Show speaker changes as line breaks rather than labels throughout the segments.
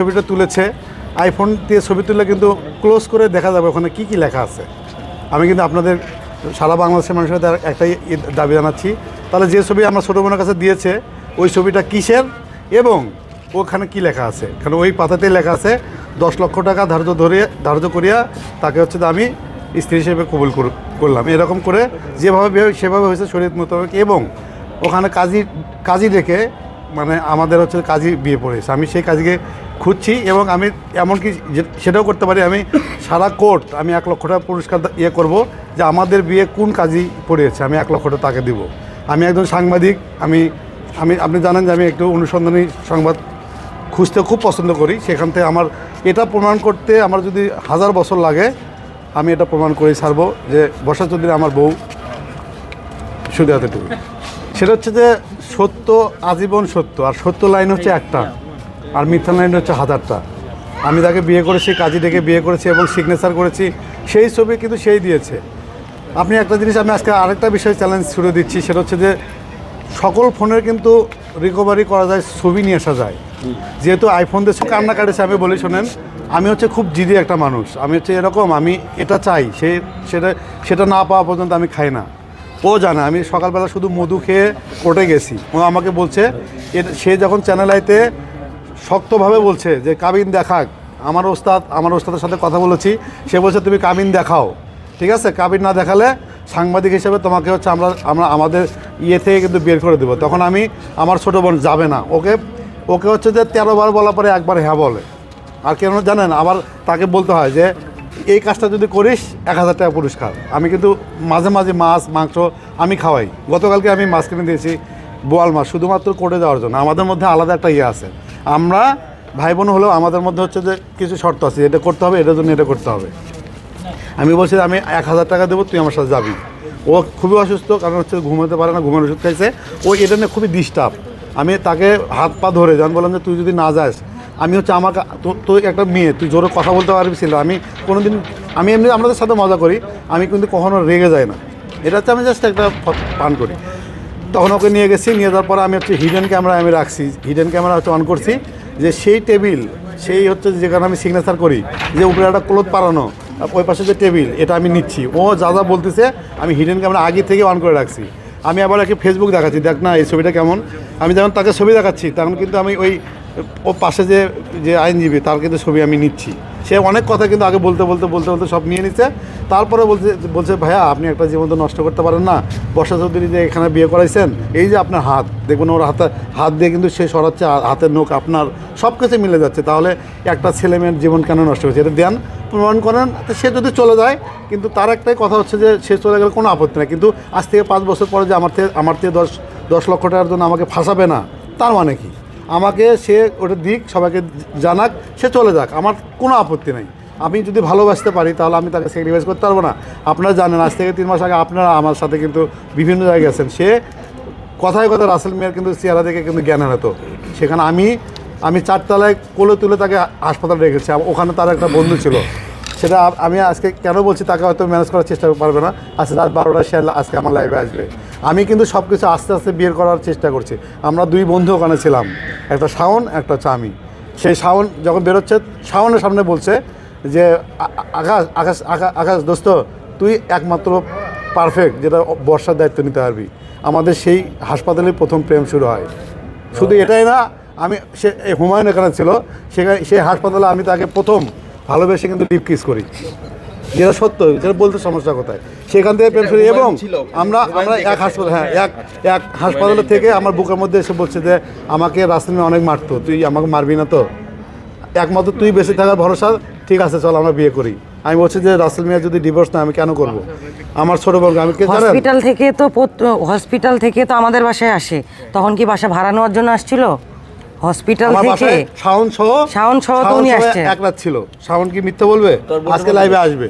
ছবিটা তুলেছে আইফোন দিয়ে ছবি তুললে কিন্তু ক্লোজ করে দেখা যাবে ওখানে কি কি লেখা আছে। আমি কিন্তু আপনাদের, সারা বাংলাদেশের মানুষের একটাই দাবি জানাচ্ছি। তাহলে যে ছবি আমার ছোটো বোনের কাছে দিয়েছে, ওই ছবিটা কিসের এবং ওখানে কি লেখা আছে? কারণ ওই পাতাতেই লেখা আছে, দশ লক্ষ টাকা ধার্য ধরে, ধার্য করিয়া তাকে হচ্ছে আমি স্ত্রী হিসেবে কবুল করলাম। এরকম করে যেভাবে সেভাবে হয়েছে শরীর মোতাবেক এবং ওখানে কাজী কাজী রেখে মানে আমাদের হচ্ছে কাজী বিয়ে পড়েছে আমি সেই কাজকে খুঁজছি এবং আমি এমনকি সেটাও করতে পারি। আমি সারা কোর্ট আমি এক লক্ষ টাকা পুরস্কার ইয়ে করব যে আমাদের বিয়ে কোন কাজী পড়েছে আমি এক লক্ষ টাকা তাকে দিব। আমি একজন সাংবাদিক, আমি আমি, আপনি জানেন যে আমি একটু অনুসন্ধানী সংবাদ খুঁজতে খুব পছন্দ করি। সেখান থেকে আমার এটা প্রমাণ করতে আমার যদি হাজার বছর লাগে, আমি এটা প্রমাণ করে ছাড়বো যে বর্ষা চৌধুরী আমার বউ শুধু এতটুকু সেটা হচ্ছে যে সত্য আজীবন সত্য। আর সত্য লাইন হচ্ছে একটা। আর মিথ্যা লাইন হচ্ছে হাজারটা। আমি তাকে বিয়ে করেছি, কাজী ডেকে বিয়ে করেছি এবং সিগনেচার করেছি। সেই ছবি কিন্তু সেই দিয়েছে। আপনি একটা জিনিস, আমি আজকে আরেকটা বিষয় চ্যালেঞ্জ ছুড়ে দিচ্ছি, সেটা হচ্ছে যে সকল ফোনের কিন্তু রিকভারি করা যায়, ছবি নিয়ে আসা যায়। যেহেতু আইফোন দেশে কান্না কাটেছে, আমি বলি, শোনেন, আমি হচ্ছে খুব জিদি একটা মানুষ। আমি হচ্ছে এরকম, আমি এটা চাই, সে, সেটা সেটা না পাওয়া পর্যন্ত আমি খাই না। ও জানে, আমি সকালবেলা শুধু মধু খেয়ে কোর্টে গেছি। ও আমাকে বলছে সে যখন চ্যানেল আইতে শক্তভাবে বলছে যে, কাবিন দেখাক। আমার ওস্তাদ, আমার ওস্তাদের সাথে কথা বলেছি, সে বলছে, তুমি কাবিন দেখাও। ঠিক আছে? কাবিন না দেখালে সাংবাদিক হিসেবে তোমাকে হচ্ছে আমরা আমরা, আমাদের ইয়ে থেকে কিন্তু বের করে দেবো। তখন আমি, আমার ছোটো বোন যাবে না। ওকে ওকে হচ্ছে যে তেরো বার বলার পরে একবার হ্যাঁ বলে। আর কেন জানেন? আবার তাকে বলতে হয় যে এই কাজটা যদি করিস, এক হাজার টাকা পুরস্কার। আমি কিন্তু মাঝে মাঝে মাছ, মাংস আমি খাওয়াই। গতকালকে আমি মাছ কিনে দিয়েছি, বোয়াল মাছ, শুধুমাত্র কোর্টে যাওয়ার জন্য। আমাদের মধ্যে আলাদা একটা ইয়ে আছে। আমরা ভাই বোন হলেও আমাদের মধ্যে হচ্ছে যে কিছু শর্ত আছে। এটা করতে হবে, এটার জন্য এটা করতে হবে। আমি বলছি, আমি এক হাজার টাকা দেবো, তুই আমার সাথে যাবি। ও খুবই অসুস্থ, কারণ হচ্ছে ঘুমাতে পারে না, ঘুমের ওষুধ খাইছে। ও এটা নিয়ে খুবই ডিস্টার্ব। আমি তাকে হাত পা ধরে যখন বললাম যে, তুই যদি না যাস আমি হচ্ছে আমাকে, তো- একটা মেয়ে, তুই জোরে কথা বলতে পারবি ছিল। আমি কোনোদিন, আমি এমনি আমাদের সাথে মজা করি, আমি কিন্তু কখনো রেগে যাই না। এটা হচ্ছে আমি জাস্ট একটা পান করি। তখন ওকে নিয়ে গেছি, নিয়ে যাওয়ার পরে আমি হচ্ছে হিডেন ক্যামেরা আমি রাখছি। হিডেন ক্যামেরা হচ্ছে অন করছি। যে সেই টেবিল সেই হচ্ছে যেখানে আমি সিগনেচার করি, যে উপরে একটা ক্লোথ পারানো ওই পাশে যে টেবিল এটা আমি নিচ্ছি। ও যা যা বলতেছে, আমি হিডেন ক্যামেরা আগে থেকে অন করে রাখছি। আমি আবার একে ফেসবুক দেখাচ্ছি, দেখ না এই ছবিটা কেমন। আমি যখন তাকে ছবি দেখাচ্ছি, তখন কিন্তু আমি ওই ও পাশে যে যে আইনজীবী তার কিন্তু ছবি আমি নিচ্ছি। সে অনেক কথা কিন্তু আগে বলতে বলতে বলতে বলতে সব নিয়ে নিচ্ছে তারপরে বলছে বলছে, ভাইয়া, আপনি একটা জীবন তো নষ্ট করতে পারেন না। বর্ষা চৌধুরী যে এখানে বিয়ে করাইছেন, এই যে আপনার হাত, দেখুন ওর হাতে, হাত দিয়ে কিন্তু সে সরাচ্ছে হাতের নখ আপনার সব কিছু মিলে যাচ্ছে। তাহলে একটা ছেলে মেয়ের জীবন কেন নষ্ট হচ্ছে? এটা দেন, প্রমাণ করেন সে যদি চলে যায়, কিন্তু তার একটাই কথা হচ্ছে যে, সে চলে গেলে কোনো আপত্তি নেই। কিন্তু আজ থেকে পাঁচ বছর পরে যে আমার থেকে আমার থেকে দশ দশ লক্ষ টাকার জন্য আমাকে ফাঁসাবে না, তার মানে কি? আমাকে সে ওটা দিক, সবাইকে জানাক, সে চলে যাক। আমার কোনো আপত্তি নেই। আমি যদি ভালোবাসতে পারি, তাহলে আমি তাকে স্যাক্রিফাইস করতে পারব না। আপনারা জানেন, আজ থেকে তিন মাস আগে আপনারা আমার সাথে কিন্তু বিভিন্ন জায়গায় গেছেন। সে কথায় কথা রাসেল মেয়ের কিন্তু চেহারা দেখে কিন্তু জ্ঞান হারাতো সেখানে আমি আমি চারতলায় কোলে তুলে তাকে হাসপাতালে রেখেছি। ওখানে তার একটা বন্ধু ছিল। সেটা আমি আজকে কেন বলছি, তাকে হয়তো ম্যানেজ করার চেষ্টা পারবে না। আজকে রাত বারোটা সে আজকে আমার লাইভে আসবে। আমি কিন্তু সব কিছু আস্তে আস্তে বিয়ে করার চেষ্টা করছি। আমরা দুই বন্ধু ওখানে ছিলাম, একটা শাওন, একটা আমি সেই শাওন যখন বেরোচ্ছে, শাওনের সামনে বলছে যে আকাশ আকাশ, আকা- আকাশ, দোস্ত, তুই একমাত্র পারফেক্ট যেটা বর্ষার দায়িত্ব নিতে পারবি। আমাদের সেই হাসপাতালে প্রথম প্রেম শুরু হয়। শুধু এটাই না, আমি সে হুমায়ুন এখানে ছিল, সেখানে সেই হাসপাতালে আমি তাকে প্রথম ভালোবেসে কিন্তু ডিপ কিস করি। যেটা সত্য যেটা বলতে সমস্যা কোথায়? সেখান থেকে প্রেম শুরু এবং আমরা আমরা এক হাসপাতাল হ্যাঁ এক এক হাসপাতালে থেকে আমার বুকের মধ্যে এসে বলছে যে আমাকে রাস্তা অনেক মারতো তুই আমাকে মারবি না তো। একমাত্র তুই বেঁচে থাকার ভরসা ঠিক আছে চল আমরা বিয়ে করি। আমি বলছি যে রাসেল মিয়া যদি ডিভোর্স না আমি কেন করব? আমার ছোট বোন আমি কে জানেন?
হসপিটাল থেকে তো হসপিটাল থেকে তো আমাদের বাসায় আসে। তখন কি বাসা ভাড়া নেওয়ার জন্য আসছিল? হসপিটাল থেকে
শাওন সহ
শাওন সহ তো উনি আসছে।
এক রাত ছিল। শাওন কি মিথ্যা বলবে? আজকে লাইভে আসবে।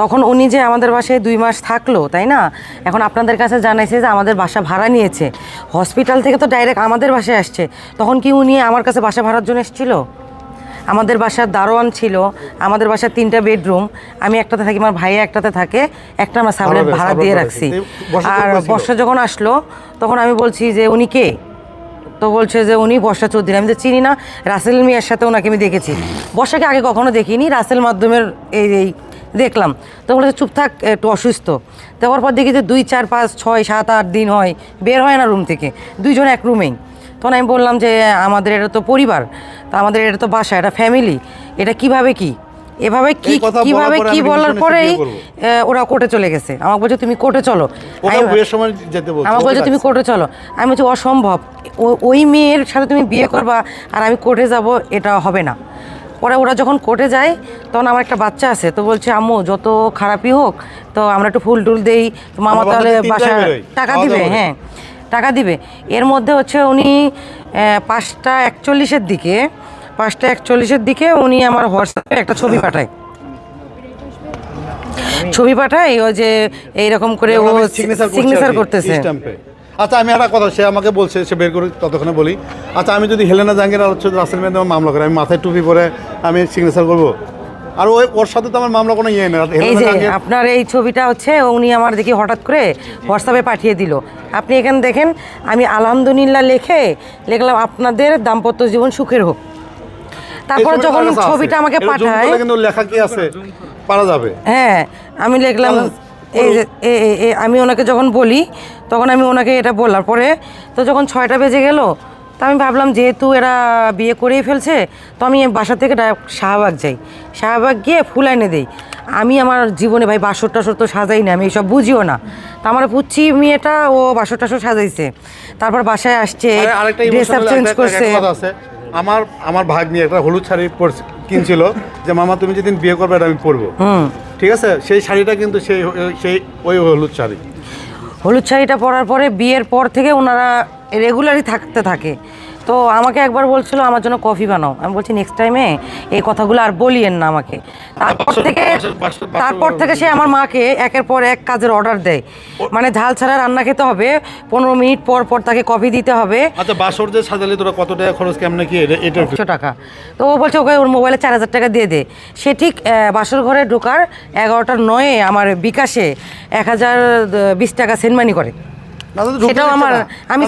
তখন উনি যে আমাদের বাসায় দুই মাস থাকল তাই না? এখন আপনাদের কাছে জানাইছে যে আমাদের বাসা ভাড়া নিয়েছে। হসপিটাল থেকে তো ডাইরেক্ট আমাদের বাসায় আসছে। তখন কি উনি আমার কাছে বাসা ভাড়ার জন্য এসেছিল? আমাদের বাসার দারোয়ান ছিল আমাদের বাসার তিনটা বেডরুম আমি একটাতে থাকি আমার ভাই একটাতে থাকে একটা আমার সাবলেট
ভাড়া দিয়ে
রাখছি। আর। বর্ষা যখন আসলো তখন আমি বলছি যে উনি কে? তো বলছে যে উনি বর্ষা চৌধুরী, আমি তো চিনি না, রাসেল মিয়ার সাথে ওনাকে আমি দেখেছি। বর্ষাকে আগে কখনো দেখিনি, রাসেল মাধ্যমের এই এই দেখলাম। তো বলেছে, চুপ থাক, একটু অসুস্থ। তারপর পর দেখি যে দুই, চার, পাঁচ, ছয়, সাত, আট দিন হয়, বের হয় না রুম থেকে। দুইজন এক রুমেই। তখন আমি বললাম যে, আমাদের এটা তো পরিবার, তা আমাদের এটা তো বাসা, এটা ফ্যামিলি এটা কীভাবে কি? এভাবে কি কীভাবে কি বলার পরেই ওরা কোর্টে চলে গেছে। আমাকে বলছে তুমি কোর্টে চলো। আমাকে বলছে তুমি কোর্টে চলো। আমি বলছি অসম্ভব। ওই মেয়ের সাথে তুমি বিয়ে করবা আর আমি কোর্টে যাব এটা হবে না। পরে ওরা যখন কোর্টে যায় তখন আমার একটা বাচ্চা আছে তো বলছে আম্মু যত খারাপই হোক তো আমরা একটু ফুল টুল দেই তো মামা তাহলে বাসা টাকা দিবে হ্যাঁ টাকা দিবে। এর মধ্যে হচ্ছে উনি পাঁচটা একচল্লিশের দিকে পাঁচটা একচল্লিশের দিকে উনি আমার হোয়াটসঅ্যাপে একটা ছবি পাঠায়। ছবি পাঠায় ও যে এইরকম করে ও
সিগনেচার
সিগনেচার করতেছে।
আচ্ছা আমি একটা কথা সে আমাকে বলছে সে বের করে ততক্ষণে বলি। আচ্ছা আমি যদি হেলেনা জাহাঙ্গীর আর হচ্ছে রাসেল মেয়েদের মামলা করি আমি মাথায় টুপি পরে আমি সিগনেচার করব। আর ওই ওর সাথে তো আমার মামলা কোনো ইয়ে নেই।
এই যে আপনার এই ছবিটা হচ্ছে উনি আমার দেখি হঠাৎ করে হোয়াটসঅ্যাপে পাঠিয়ে দিল। আপনি এখানে দেখেন আমি আলহামদুলিল্লাহ লেখে লিখলাম আপনাদের দাম্পত্য জীবন সুখের হোক। তারপরে যখন
ছবিটা।
আমাকে পাঠায়
কিন্তু লেখা কি আছে? পারা যাবে।
হ্যাঁ আমি লিখলাম এই আমি ওনাকে যখন বলি তখন আমি ওনাকে এটা বলার পরে তো যখন ছয়টা বেজে গেল তো আমি ভাবলাম যেহেতু এরা বিয়ে করেই ফেলছে তো আমি বাসা থেকে ডাইরেক্ট শাহবাগ যাই। শাহবাগ গিয়ে ফুল এনে দিই। আমি আমার জীবনে ভাই বাসর টাসর তো সাজাই না আমি এইসব বুঝিও না। তো আমার পুচ্ছি মেয়েটা ও বাসর টাসর সাজাইছে। তারপর বাসায় আসছে ড্রেস আপ চেঞ্জ করছে।
আমার আমার ভাগ্নি নিয়ে একটা হলুদ শাড়ি পরছে- কিনছিল যে মামা তুমি যেদিন বিয়ে করবে এটা আমি পরবো। ঠিক আছে? সেই শাড়িটা কিন্তু সেই সেই ওই হলুদ শাড়ি।
হলুদ শাড়িটা পরার পরে বিয়ের পর থেকে ওনারা রেগুলারই থাকতে থাকে। তো আমাকে একবার বলছিল আমার জন্য কফি বানাও। আমি বলছি নেক্সট টাইমে এই কথাগুলো আর বলিয়েন না আমাকে। তারপর থেকে তারপর থেকে সে আমার মাকে একের পর এক কাজের অর্ডার দেয়। মানে ঝাল ছাড়া রান্না খেতে হবে পনেরো মিনিট পর পর তাকে কফি দিতে হবে।
আচ্ছা বাসর যে সাজালে তোরা কত টাকা খরচ কেমনে কি এটা-
একশো টাকা। তো ও বলছে ওকে ওর মোবাইলে চার হাজার টাকা দিয়ে দে। সে ঠিক বাসর ঘরে ঢোকার এগারোটার নয়ে আমার বিকাশে এক হাজার বিশ টাকা সেন্ড মানি করে সেটাও আমার আমি